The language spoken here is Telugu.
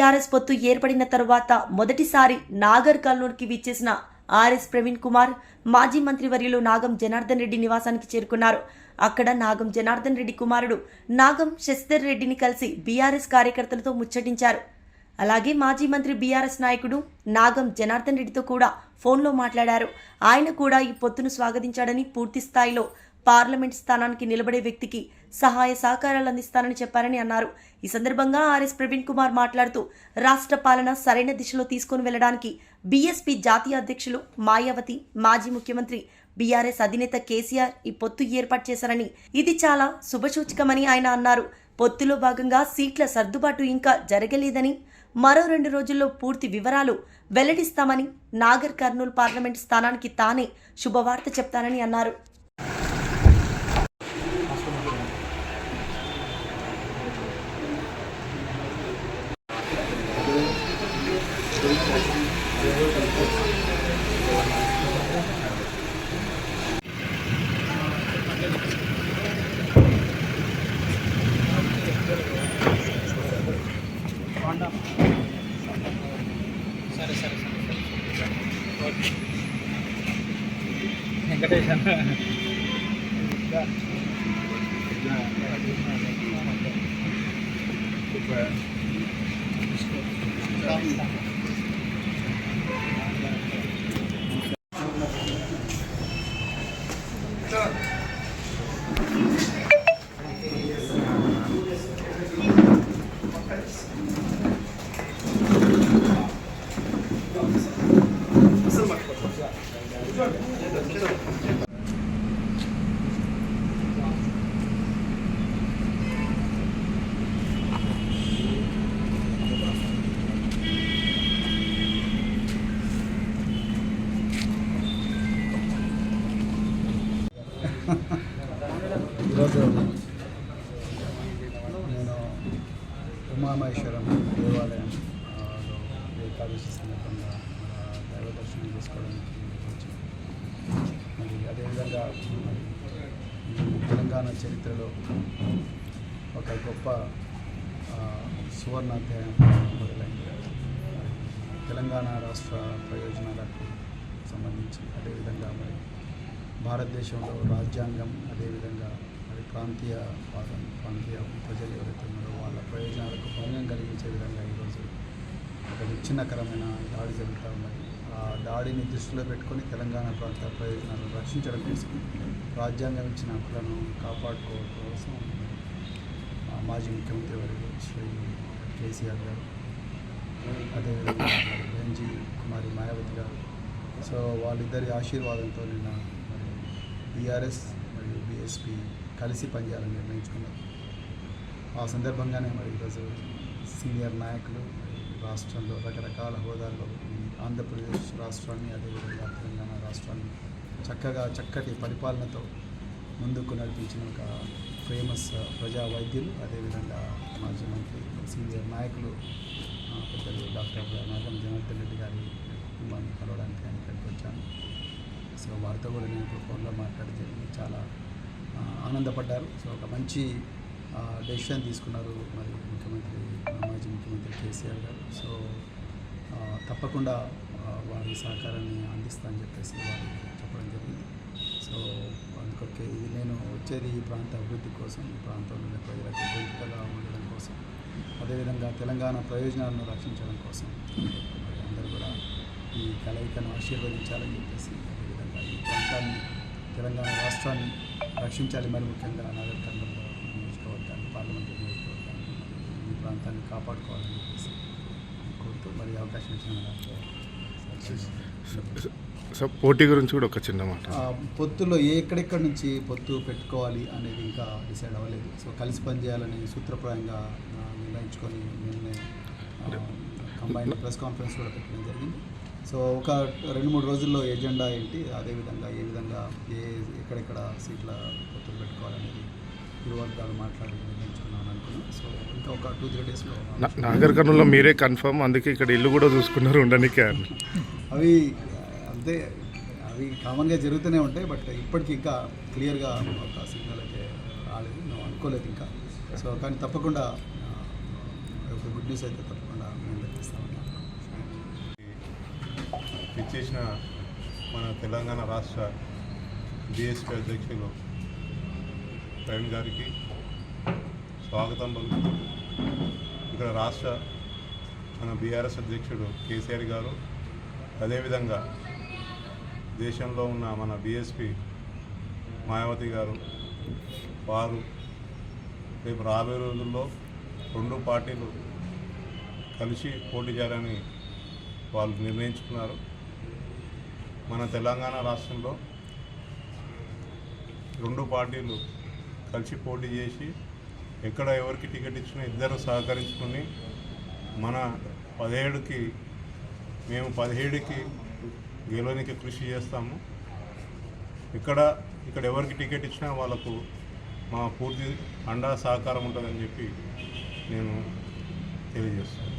టీఆర్ఎస్ పొత్తు ఏర్పడిన తరువాత మొదటిసారి నాగర్ కర్నూలుకి విచ్చేసిన ఆర్ఎస్ ప్రవీణ్ కుమార్ మాజీ మంత్రివర్యులు నాగం జనార్దన్ రెడ్డి నివాసానికి చేరుకున్నారు. అక్కడ నాగం జనార్దన్ రెడ్డి కుమారుడు నాగం శశిధర్ రెడ్డిని కలిసి బీఆర్ఎస్ కార్యకర్తలతో ముచ్చటించారు. అలాగే మాజీ మంత్రి బీఆర్ఎస్ నాయకుడు నాగం జనార్దన్ రెడ్డితో కూడా ఫోన్లో మాట్లాడారు. ఆయన కూడా ఈ పొత్తును స్వాగతించాడని పూర్తి స్థాయిలో పార్లమెంట్ స్థానానికి నిలబడే వ్యక్తికి సహాయ సహకారాలు అందిస్తానని చెప్పారని అన్నారు. ఈ సందర్భంగా ఆర్ఎస్ ప్రవీణ్ కుమార్ మాట్లాడుతూ రాష్ట్ర పాలన సరైన దిశలో తీసుకుని వెళ్ళడానికి బీఎస్పీ జాతీయ అధ్యక్షులు మాయావతి మాజీ ముఖ్యమంత్రి బీఆర్ఎస్ అధినేత కేసీఆర్ ఈ పొత్తు ఏర్పాటు చేశారని ఇది చాలా శుభసూచకమని ఆయన అన్నారు. పొత్తులో భాగంగా సీట్ల సర్దుబాటు ఇంకా జరగలేదని మరో రెండు రోజుల్లో పూర్తి వివరాలు వెల్లడిస్తామని నాగర్ కర్నూలు పార్లమెంట్ స్థానానికి తానే శుభవార్త చెప్తానని అన్నారు. Sure. ఈరోజు నేను ఉమామహేశ్వరం దేవాలయం ఏకాదశి సందర్భంగా దైవ దర్శనం చేసుకోవడానికి వచ్చాను మరి అదేవిధంగా తెలంగాణ చరిత్రలో ఒక గొప్ప సువర్ణ సువర్ణాధ్యాయం మొదలైంది. తెలంగాణ రాష్ట్ర ప్రయోజనాలకు సంబంధించి అదేవిధంగా మరి భారతదేశంలో రాజ్యాంగం అదేవిధంగా ప్రాంతీయ ప్రాంతీయ ప్రజలు ఎవరైతే ఉన్నారో వాళ్ళ ప్రయోజనాలకు భంగం కలిగించే విధంగా ఈరోజు ఒక విచ్ఛిన్నకరమైన దాడి జరుగుతూ ఉన్నది. ఆ దాడిని దృష్టిలో పెట్టుకొని తెలంగాణ ప్రాంత ప్రయోజనాలను రక్షించడం కోసం రాజ్యాంగం ఇచ్చిన హక్కులను కాపాడుకోవడం కోసం మాజీ ముఖ్యమంత్రి వారు శ్రీ కేసీఆర్ గారు అదేవిధంగా మరి కుమారి మాయావతి గారు. సో వాళ్ళిద్దరి ఆశీర్వాదంతో నిన్న మరి బీఆర్ఎస్ మరియు బీఎస్పీ కలిసి పనిచేయాలని నిర్ణయించుకున్నారు. ఆ సందర్భంగానే మరి ఈరోజు సీనియర్ నాయకులు రాష్ట్రంలో రకరకాల హోదాల్లో ఆంధ్రప్రదేశ్ రాష్ట్రాన్ని అదేవిధంగా తెలంగాణ రాష్ట్రాన్ని చక్కగా చక్కటి పరిపాలనతో ముందుకు నడిపించిన ఒక ఫేమస్ ప్రజా వైద్యులు అదేవిధంగా మాజీ మంత్రి సీనియర్ నాయకులు పెద్దలు డాక్టర్ నాగం జనార్దన్ రెడ్డి గారి కుటుంబాన్ని కలవడానికి ఆయన ఇక్కడికి వచ్చాను. సో వారితో కూడా నేను ఇప్పుడు ఫోన్లో మాట్లాడితే చాలా ఆనందపడ్డారు. సో ఒక మంచి డెసిషన్ తీసుకున్నారు మరి ముఖ్యమంత్రి మాజీ ముఖ్యమంత్రి కేసీఆర్ గారు. సో తప్పకుండా వారి సహకారాన్ని అందిస్తా అని చెప్పేసి వారు చెప్పడం జరిగింది. సో అందుకొకే ఇది నేను వచ్చేది ఈ ప్రాంత అభివృద్ధి కోసం ఈ ప్రాంతంలో ప్రజలకు ఉపయోగకరంగా ఉండడం కోసం అదేవిధంగా తెలంగాణ ప్రయోజనాలను రక్షించడం కోసం. అందరూ కూడా ఈ కలయికను ఆశీర్వదించాలని చెప్పేసి తెలంగాణ రాష్ట్రాన్ని రక్షించాలి మరి ముఖ్యంగా నగర్ కర్నూలు నియోజకవర్గాన్ని పార్లమెంటు నియోజకవర్గాన్ని ఈ ప్రాంతాన్ని కాపాడుకోవాలని చెప్పేసి కోరుతూ మరి అవకాశం ఇచ్చిన సో పోటీ గురించి కూడా ఒక చిన్న మాట. పొత్తులో ఎక్కడెక్కడి నుంచి పొత్తు పెట్టుకోవాలి అనేది ఇంకా డిసైడ్ అవ్వలేదు. సో కలిసి పనిచేయాలని సూత్రప్రాయంగా నిర్ణయించుకొని నిన్నే కంబైన్డ్ ప్రెస్ కాన్ఫరెన్స్ కూడా పెట్టడం జరిగింది. సో ఒక రెండు మూడు రోజుల్లో ఎజెండా ఏంటి అదేవిధంగా ఏ విధంగా ఏ ఎక్కడెక్కడ సీట్ల పొత్తులు పెట్టుకోవాలనేది ఇరు వర్గాలు మాట్లాడి నిర్ణయించుకున్నాను అనుకున్నాను సో ఇంకా ఒక టూ త్రీ డేస్లో నాగర్ కర్నూలులో మీరే కన్ఫర్మ్ అందుకే ఇక్కడ ఇల్లు కూడా చూసుకున్నారు ఉండనికే అని. అవి అంతే అవి కామన్గా జరుగుతూనే ఉంటాయి బట్ ఇప్పటికి ఇంకా క్లియర్గా ఒక సిగ్నల్ అయితే రాలేదు. మేము అనుకోలేదు ఇంకా. సో కానీ తప్పకుండా ఒక గుడ్ న్యూస్ అయితే తప్పకుండా మేము తెప్పిస్తామని ఇచ్చేసిన మన తెలంగాణ రాష్ట్ర బీఎస్పీ అధ్యక్షులు ప్రవీణ్ గారికి స్వాగతం పలుకుతూ ఇక్కడ రాష్ట్ర మన బీఆర్ఎస్ అధ్యక్షుడు కేసీఆర్ గారు అదేవిధంగా దేశంలో ఉన్న మన బీఎస్పీ మాయావతి గారు వారు రేపు రాబోయే రోజుల్లో రెండు పార్టీలు కలిసి పోటీ చేయాలని వాళ్ళు నిర్ణయించుకున్నారు. మన తెలంగాణ రాష్ట్రంలో రెండు పార్టీలు కలిసి పోటీ చేసి ఎక్కడ ఎవరికి టికెట్ ఇచ్చినా ఇద్దరు సహకరించుకుని మన పదిహేడుకి మేము పదిహేడుకి గెలవనికి కృషి చేస్తాము. ఇక్కడ ఇక్కడ ఎవరికి టికెట్ ఇచ్చినా వాళ్ళకు మా పూర్తి అండా సహకారం ఉంటుందని చెప్పి నేను తెలియజేస్తాను